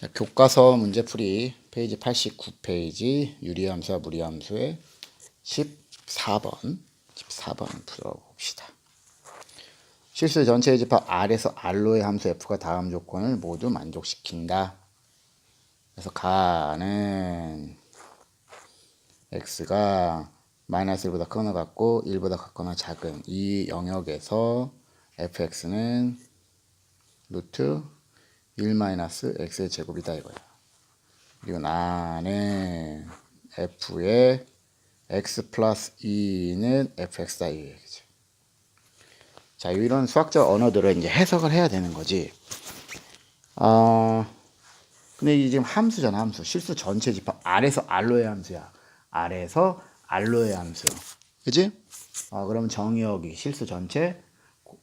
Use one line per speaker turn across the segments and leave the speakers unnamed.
자, 교과서 문제풀이 페이지 89페이지 유리함수와 무리함수의 14번 14번 풀어봅시다. 실수 전체의 집합 R에서 R로의 함수 F가 다음 조건을 모두 만족시킨다. 그래서 가는 x가 마이너스 1보다 크거나 같고 1보다 같거나 작은 이 영역에서 fx는 루트 1 마이너스 x의 제곱이다 이거야. 그리고 나는 f의 x 플러스 2는 fx다 이 얘기죠. 자, 이런 수학적 언어들을 이제 해석을 해야 되는 거지. 어, 근데 이게 지금 함수잖아, 함수. 실수 전체 집합. R에서 R로의 함수야. R에서 R로의 함수. 그지? 어, 그러면 정의역이 실수 전체, 고-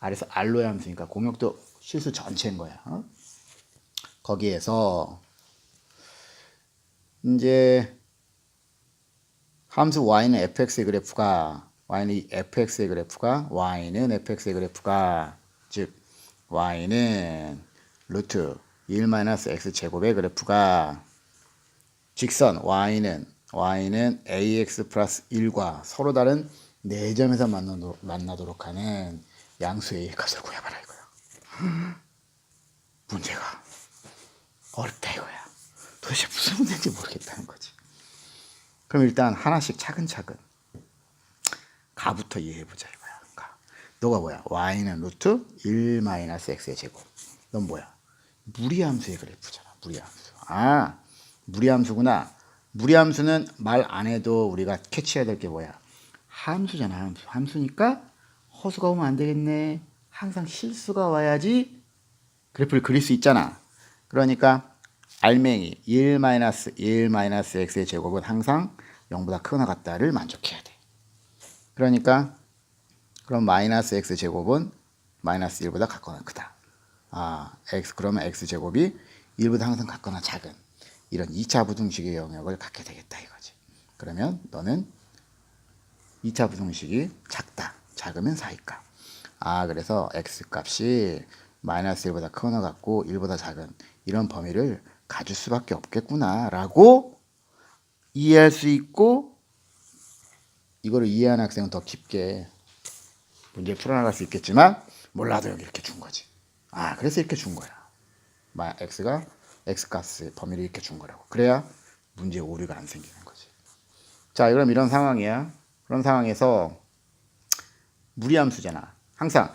R에서 R로의 함수니까 공역도 실수 전체인 거야. 어? 거기에서, 이제, 함수 y는 fx의 그래프가 y는 fx의 그래프가 y는 fx의 그래프가 즉 y는 루트 1 마이너스 x 제곱의 그래프가 직선 y는 y는 ax 플러스 1과 서로 다른 4점에서 만나도록, 만나도록 하는 양수의 값을 구해봐라 이거야. 문제가 어렵다 이거야. 도대체 무슨 문제인지 모르겠다는 거지. 그럼 일단 하나씩 차근차근 가부터 이해해보자 이거야. 가. 너가 뭐야? y는 루트 1 마이너스 x의 제곱. 넌 뭐야? 무리함수의 그래프잖아. 무리함수. 아, 무리함수구나. 무리함수는 말 안 해도 우리가 캐치해야 될 게 뭐야? 함수잖아. 함수. 함수니까 허수가 오면 안 되겠네. 항상 실수가 와야지 그래프를 그릴 수 있잖아. 그러니까 알맹이 1 마이너스 1 마이너스 x의 제곱은 항상 0보다 크거나 같다를 만족해야 돼. 그러니까 그럼 마이너스 x 제곱은 마이너스 1보다 같거나 크다. 아, x 그러면 x 제곱이 1보다 항상 같거나 작은 이런 2차 부등식의 영역을 갖게 되겠다 이거지. 그러면 너는 2차 부등식이 작다. 작으면 4일까. 아, 그래서 x 값이 마이너스 1보다 크거나 같고 1보다 작은 이런 범위를 가질 수밖에 없겠구나라고 이해할 수 있고 이거를 이해하는 학생은 더 깊게 문제 풀어나갈 수 있겠지만 몰라도 여기 이렇게 준 거지. 아, 그래서 이렇게 준 거야. 마 x가 x 값의 범위를 이렇게 준 거라고. 그래야 문제 오류가 안 생기는 거지. 자, 그럼 이런 상황이야. 그런 상황에서 무리함수잖아. 항상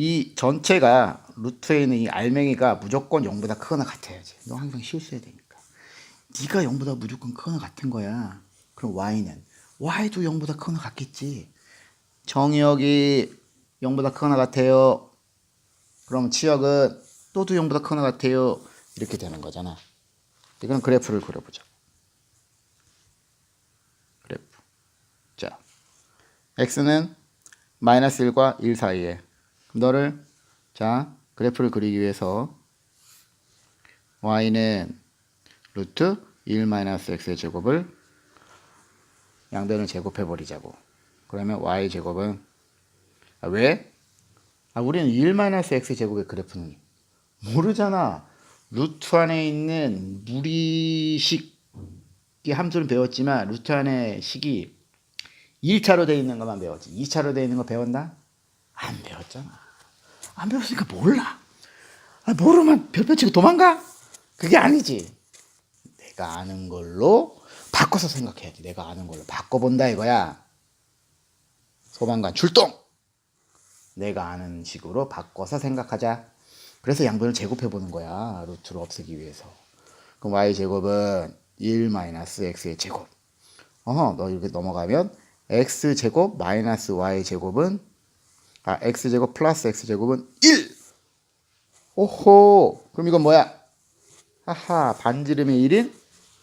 이 전체가 루트에 있는 이 알맹이가 무조건 0보다 크거나 같아야지. 너 항상 실수해야 되니까. 네가 0보다 무조건 크거나 같은 거야. 그럼 y는 y도 0보다 크거나 같겠지. 정의역이 0보다 크거나 같아요. 그럼 치역은 또도 0보다 크거나 같아요. 이렇게 되는 거잖아. 이건 그래프를 그려보자. 그래프. 자, x는 마이너스 1과 1 사이에 너를 자 그래프를 그리기 위해서 y는 루트 1 마이너스 x의 제곱을 양변을 제곱해 버리자고 그러면 y 제곱은 아, 왜? 아, 우리는 1 마이너스 x 제곱의 그래프는 모르잖아 루트 안에 있는 무리식의 함수는 배웠지만 루트 안에 식이 1차로 되어 있는 것만 배웠지 2차로 되어 있는 거 배웠나? 안 배웠잖아. 안 배웠으니까 몰라. 아, 모르면 별표 치고 도망가? 그게 아니지. 내가 아는 걸로 바꿔서 생각해야지. 내가 아는 걸로 바꿔본다 이거야. 소방관 출동! 내가 아는 식으로 바꿔서 생각하자. 그래서 양변을 제곱해보는 거야. 루트를 없애기 위해서. 그럼 y 제곱은 1 마이너스 x의 제곱. 어, 너 이렇게 넘어가면 x 제곱 마이너스 y 제곱은 아, x제곱 플러스 x제곱은 1! 오호! 그럼 이건 뭐야? 하하, 반지름의 1인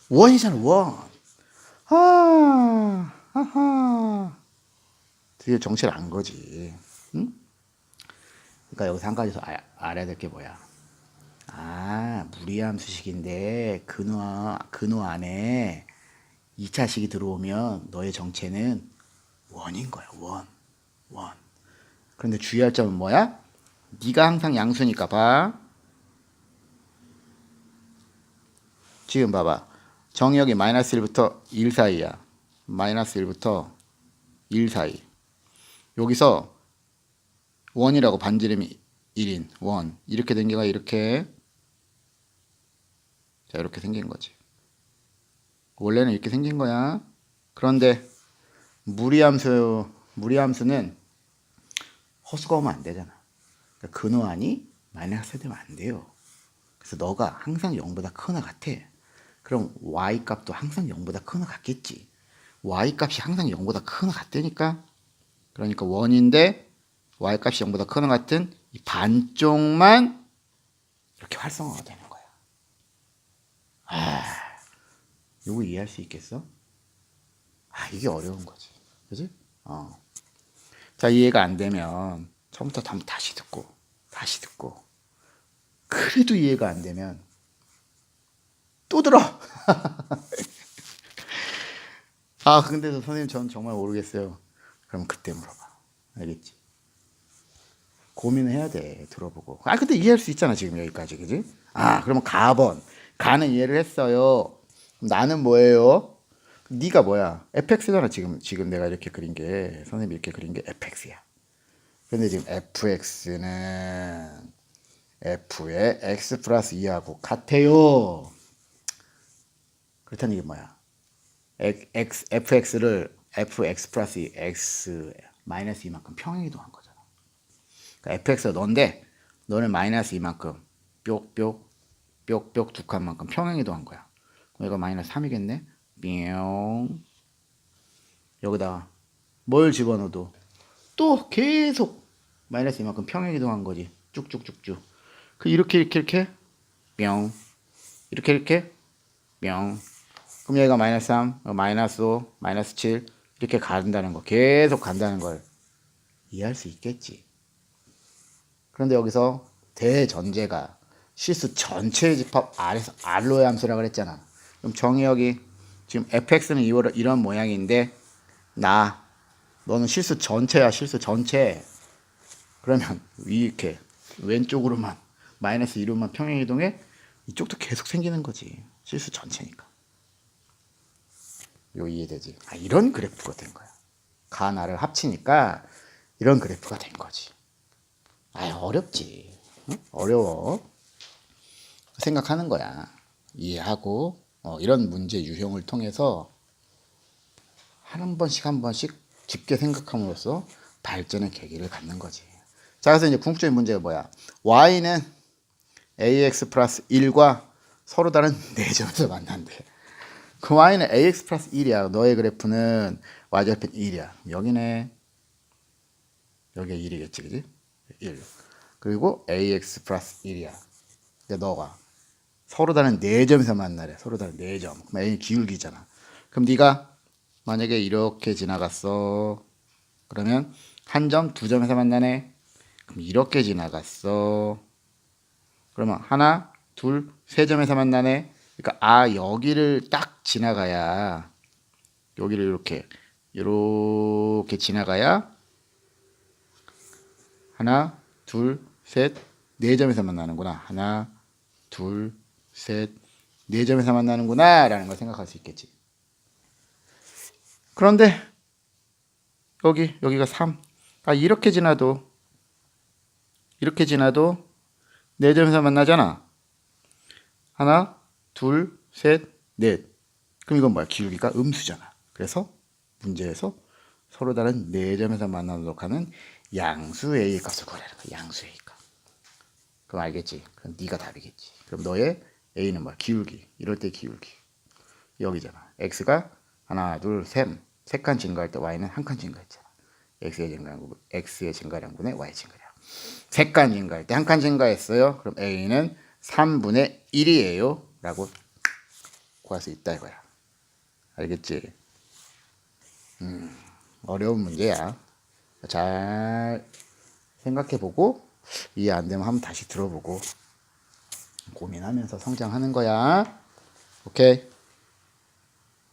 원이잖아, 원. 아, 하하. 드디어 정체를 안 거지. 응? 그러니까 여기서 한 가지 더 알- 알아야 될 게 뭐야? 아, 무리함 수식인데 근호, 근호 안에 2차식이 들어오면 너의 정체는 원인 거야, 원. 원. 그런데 주의할 점은 뭐야? 네가 항상 양수니까 봐. 지금 봐봐. 정의역이 마이너스 1부터 1 사이야. 마이너스 1부터 1 사이. 여기서 원이라고 반지름이 1인 원 이렇게 된 게가 이렇게 자 이렇게 생긴 거지. 원래는 이렇게 생긴 거야. 그런데 무리함수 무리함수는 허수가 오면 안 되잖아. 그러니까 근호한이 마이너스 되면 안 돼요. 그래서 너가 항상 0보다 크거나 같아. 그럼 y 값도 항상 0보다 크거나 같겠지. y 값이 항상 0보다 크거나 같다니까. 그러니까 원인데 y 값이 0보다 크거나 같은 이 반쪽만 이렇게 활성화가 되는 거야. 아, 이거 이해할 수 있겠어? 아, 이게 어려운 거지. 그지? 어. 자, 이해가 안 되면 처음부터 다- 다시 듣고, 다시 듣고. 그래도 이해가 안 되면 또 들어. 아, 근데 저 선생님 전 정말 모르겠어요. 그럼 그때 물어봐. 알겠지? 고민을 해야 돼. 들어보고. 아, 근데 이해할 수 있잖아. 지금 여기까지. 그지? 아, 그러면 가번. 가는 이해를 했어요. 나는 뭐예요? 네가 뭐야? fx잖아. 지금 지금 내가 이렇게 그린 게 선생님이 이렇게 그린 게 fx야. 근데 지금 fx는 f의 x 플러스 2하고 같아요. 그렇다는 이게 뭐야? x, fx를 fx 플러스 2, x 마이너스 2만큼 평행이동한 거잖아. 그러니까 fx가 너인데 너는 마이너스 2만큼 뾱뾱 뾱뾱 두 칸만큼 평행이동한 거야. 그럼 이거 마이너스 3이겠네? 뿅. 여기다가 뭘 집어넣어도. 또 계속 마이너스 이만큼 평행 이동한 거지. 쭉쭉쭉쭉. 그 이렇게 이렇게 이렇게. 뿅. 이렇게 이렇게. 뿅. 그럼 얘가 마이너스 3, 어, 마이너스 5, 마이너스 7 이렇게 간다는 거. 계속 간다는 걸 이해할 수 있겠지. 그런데 여기서 대전제가 실수 전체의 집합 R에서 R로의 함수라고 그랬잖아. 그럼 정의역이 지금 fx는 이런, 이런 모양인데 나 너는 실수 전체야 실수 전체. 그러면 이렇게 왼쪽으로만 마이너스 2로만 평행이동해? 이쪽도 계속 생기는 거지. 실수 전체니까. 요 이해되지? 아 이런 그래프가 된 거야. 가 나를 합치니까 이런 그래프가 된 거지. 아 어렵지. 응? 어려워. 생각하는 거야. 이해하고 어, 이런 문제 유형을 통해서 한 번씩 한 번씩 깊게 생각함으로써 발전의 계기를 갖는 거지. 자, 그래서 이제 궁극적인 문제가 뭐야? y는 ax 플러스 1과 서로 다른 4점에서 만난대. 그 y는 ax 플러스 1이야. 너의 그래프는 y절편 1이야. 여기네. 여기가 1이겠지, 그지? 1. 그리고 ax 플러스 1이야. 이제 너가 서로 다른 4점에서 만나래. 서로 다른 4점. 그럼 a 기울기잖아. 그럼 네가 만약에 이렇게 지나갔어. 그러면 한 점, 두 점에서 만나네. 그럼 이렇게 지나갔어. 그러면 하나, 둘, 세 점에서 만나네. 그러니까 아 여기를 딱 지나가야 여기를 이렇게 이렇게 지나가야 하나, 둘, 셋, 네 점에서 만나는구나. 하나, 둘, 셋, 네 점에서 만나는구나 라는 걸 생각할 수 있겠지. 그런데 여기 여기가 3. 아 이렇게 지나도 이렇게 지나도 네 점에서 만나잖아. 하나, 둘, 셋, 넷. 그럼 이건 뭐야? 기울기가 음수잖아. 그래서 문제에서 서로 다른 네 점에서 만나도록 하는 양수 A의 값을 구하라는 거야. 양수 A 값. 그럼 알겠지? 그럼 네가 답이겠지. 그럼 너의 A는 뭐야? 기울기. 이럴 때 기울기. 여기잖아. X가 하나, 둘, 셋. 세 칸 증가할 때 Y는 한 칸 증가했잖아. X의 증가량분, X의 증가량분의 Y 증가량. 세 칸 증가할 때 한 칸 증가했어요. 그럼 A는 3분의 1이에요. 라고 구할 수 있다 이거야. 알겠지? 음, 어려운 문제야. 잘 생각해보고 이해 안 되면 한번 다시 들어보고 고민하면서 성장하는 거야. 오케이?